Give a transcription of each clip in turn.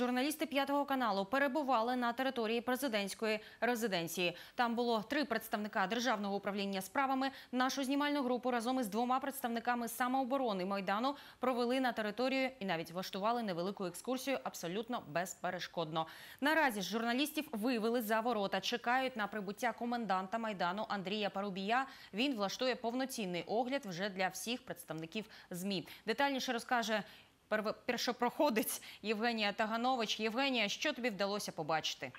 журналісти п'ятого каналу перебували на території президентської резиденції. Там було три представника державного управління справами. Нашу знімальну групу разом із двома представниками самооборони майдану провели на територію і навіть влаштували невелику екскурсію абсолютно безперешкодно. Наразі ж журналістів вивели за ворота. Чекають на прибуття коменданта майдану Андрія Парубія. Він влаштує повноцінний огляд вже для всіх представників змі. Детальніше розкаже першопроходець Євгенія Таганович. Євгенія, що тобі вдалося побачити?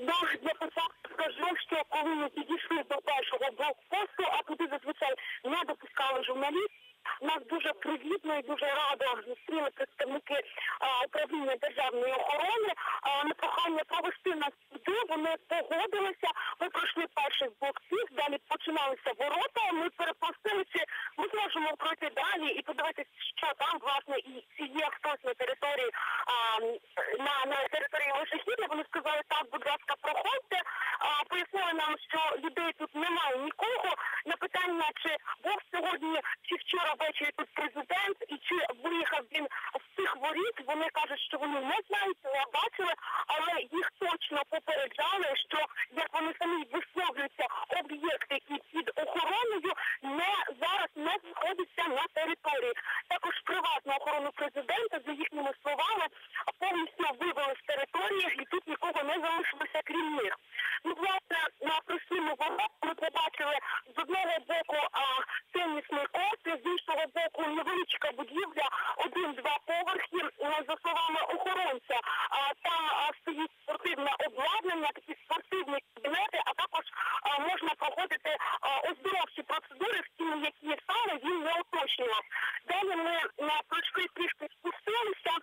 Ну, я початку скажу, що коли ми підійшли до першого блокпосту, а туди зазвичай не допускали журналістів, нас дуже привітно і дуже радо зустріли представники управління державної охорони. На прохання провести нас туди, вони погодилися. Ми пройшли перший блокпіст, далі починалися ворота. Ми перепросили, чи ми зможемо пройти далі і подивитися, що там власне і чи є хтось на території а, на, на території Лишахідля. Вони сказали, так, будь ласка, проходьте. Пояснили нам, що людей тут немає нікого. На питання, чи був сьогодні чи вчора ввечері тут президент, і чи виїхав він з цих воріт, вони кажуть, що вони не знають, не бачили, але їх точно попереджали, що як вони самі висловлюються, об'єкт, який під охороною, не зараз не знаходиться на території. Також приватну охорону президента, за їхніми словами, повністю вивели з території, і тут нікого не залишилося крім них. Ну, власне, на просвітному ворота ми побачили з одного боку а, тенісний корт, з іншого боку невеличка будівля, один-два поверхи. За словами охоронця, там стоїть спортивне обладнання, такі спортивні кабінети, а також можна проходити оздоровчі процедури, втім, які саме він не уточнював. Далі ми пройшли трішки спустилися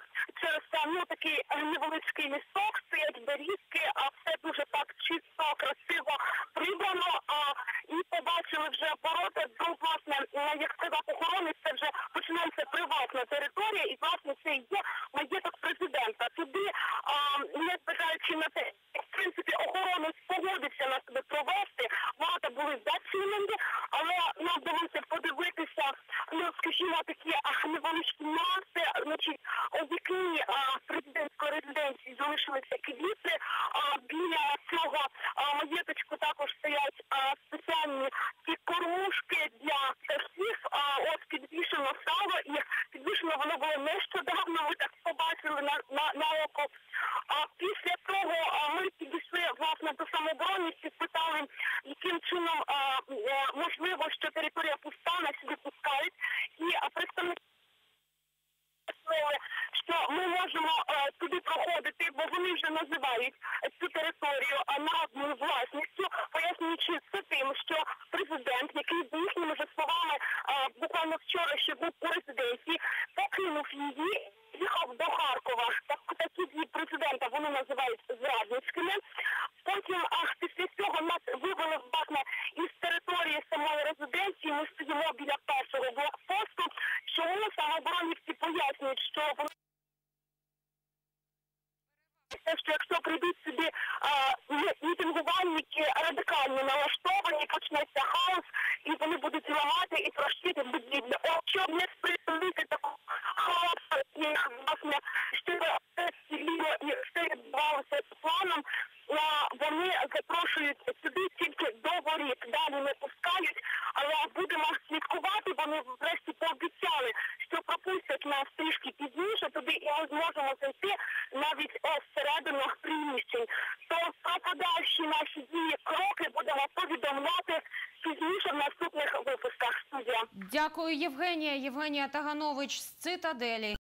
через ну, такий а, невеличкий лісок, стоять берізки, а все дуже так чисто, красиво прибрано. І побачили вже ворота, до власне, е, як сказав охоронець, це вже починається приватна територія, і власне це і є маєток президента. Туди, а, незважаючи на те, в принципі, охоронець погодився нас туди провести, ворота були зачинені, але нам вдалося подивитися, ну, скажімо, такі невеличкі маси, значить, у вікні президентської резиденції залишилися квіти, а біля цього маєточку також стоять спеціальні ті кормушки для птахів, а от підвішено сало, і підвішено воно було нещодавно, ми так побачили на, на, на око. А після того а, ми підійшли власне до самооборони, всі спитали, яким чином е, можливо, що територія пуста, нас сюди пускають, і представники що ми можемо е, туди проходити, бо вони вже називають цю територію народною власністю, пояснюючи це тим, що президент, який їхніми же словами е, буквально вчора ще був у резиденції, покинув її. Їхав до Харкова. Так, такі дії президента вони називають зрадницькими. Потім цього вивели власне із території самої резиденції. Ми стоїмо біля першого блокпосту. Чому самооборонівці пояснюють, що вони що якщо прийдуть сюди мітингувальники радикально налаштовані, почнеться хаос, і вони будуть ламати і трощити будівлю. От щоб не спричинити такого хаосу, і власне, щоб все відбувалося планом, вони запрошують сюди тільки до воріт, далі не пускають, але будемо слідкувати, вони врешті пообіцяли, що пропустять нас трішки пізніше туди, і ми зможемо зайти навіть о, всередину приміщень. То про подальші наші дії кроки будемо повідомляти пізніше в наступних випусках студія. Дякую, Євгенія. Євгенія Таганович з цитаделі.